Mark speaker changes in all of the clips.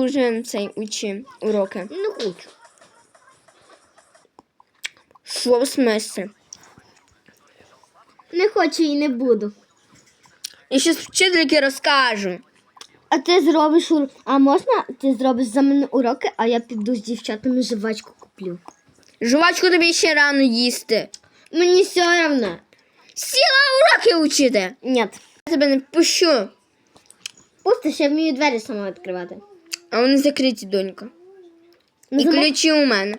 Speaker 1: Уже цей учи уроки.
Speaker 2: Не хочу.
Speaker 1: Що в?
Speaker 2: Не хочу і не буду.
Speaker 1: Я щас вчительки розкажу.
Speaker 2: А ти зробиш ур... А можна ти зробиш за мене уроки, а я піду з дівчатами жвачку куплю.
Speaker 1: Жувачку тобі ще рано їсти.
Speaker 2: Мені все одно.
Speaker 1: Сіла уроки учити.
Speaker 2: Ні.
Speaker 1: Я тебе не пущу.
Speaker 2: Пусти, ще вмію двері сама відкривати.
Speaker 1: А вони закриті, донька. І
Speaker 2: забув?
Speaker 1: ключі у мене.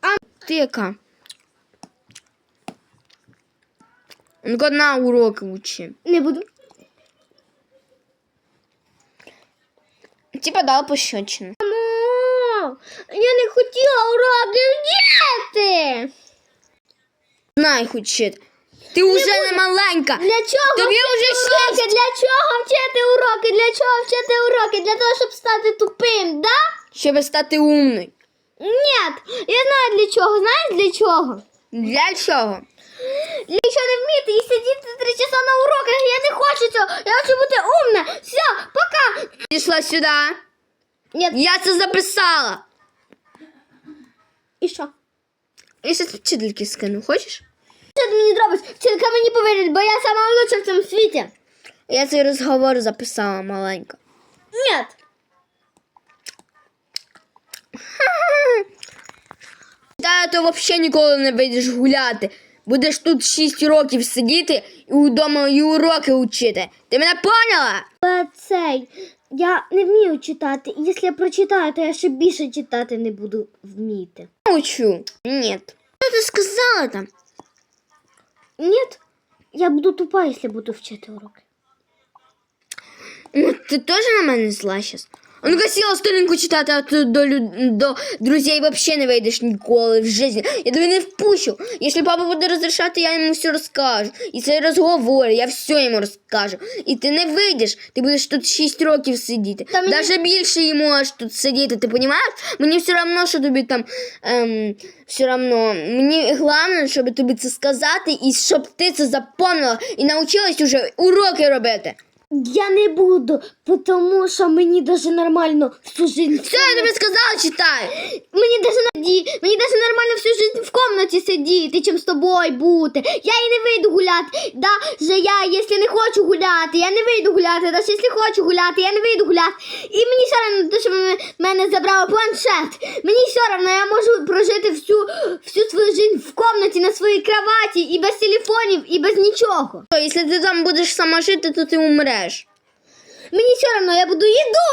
Speaker 1: А ти яка? Ну, на уроки учи.
Speaker 2: Не буду.
Speaker 1: Типа дала пощечину.
Speaker 2: Я не хотіла уроки вдіти.
Speaker 1: Знай хочет. Ти вже не маленька.
Speaker 2: Для чого
Speaker 1: Тобі
Speaker 2: вчити
Speaker 1: вже
Speaker 2: уроки? Для чого вчити уроки? Для чого вчити уроки? Для того, щоб стати тупим, да?
Speaker 1: Щоб стати умною.
Speaker 2: Ні, я знаю для чого. Знаєш для чого?
Speaker 1: Для чого?
Speaker 2: Якщо не вміти і сидіти три часа на уроках, я не хочу цього. Я хочу бути умна. Все, пока.
Speaker 1: Пішла сюди.
Speaker 2: Ні.
Speaker 1: Я це записала.
Speaker 2: І що?
Speaker 1: Я зараз вчительки скину, хочеш?
Speaker 2: Ти мені зробиш? Вчителька мені повірить, бо я сама лучша в цьому світі.
Speaker 1: Я цей розговор записала маленька.
Speaker 2: Ні.
Speaker 1: Та то взагалі ніколи не вийдеш гуляти. Будеш тут 6 років сидіти і вдома і уроки вчити. Ти мене поняла?
Speaker 2: Цей, я не вмію читати. І якщо я прочитаю, то я ще більше читати не буду вміти.
Speaker 1: Учу. Ні. Що ти сказала там?
Speaker 2: Ні, я буду тупа, если буду вчити уроки.
Speaker 1: Ну, Ти теж на мене зла щас? А ну-ка сіла сторінку читати, а ти до, лю- до друзей взагалі не вийдеш ніколи в житті. Я тебе не впущу. Якщо папа буде розрішати, я йому все розкажу. І цей розговор, я все йому розкажу. І ти не вийдеш, ти будеш тут 6 років сидіти.
Speaker 2: Та мені-
Speaker 1: Навіть більше і можеш тут сидіти, ти розумієш? Мені все одно, що тобі там ем, все одно. Мені головне, щоб тобі це сказати, і щоб ти це запомнила і навчилась уже уроки робити.
Speaker 2: Я не буду, тому що мені даже нормально всю жизнь.
Speaker 1: Все, я тобі сказала, читай.
Speaker 2: Мені даже наді, мені даже нормально всю жизнь в комнаті сидіти, чим з тобою бути. Я і не вийду гуляти. Даже я, якщо не хочу гуляти, я не вийду гуляти. Даже якщо хочу гуляти, я не вийду гуляти. І мені все одно, те, що мене, забрали планшет. Мені все одно, я можу прожити всю, всю свою жизнь в комнаті на своїй кроваті і без телефонів, і без нічого.
Speaker 1: Якщо ти там будеш сама жити, то ти умреш.
Speaker 2: Мені все одно, я буду їду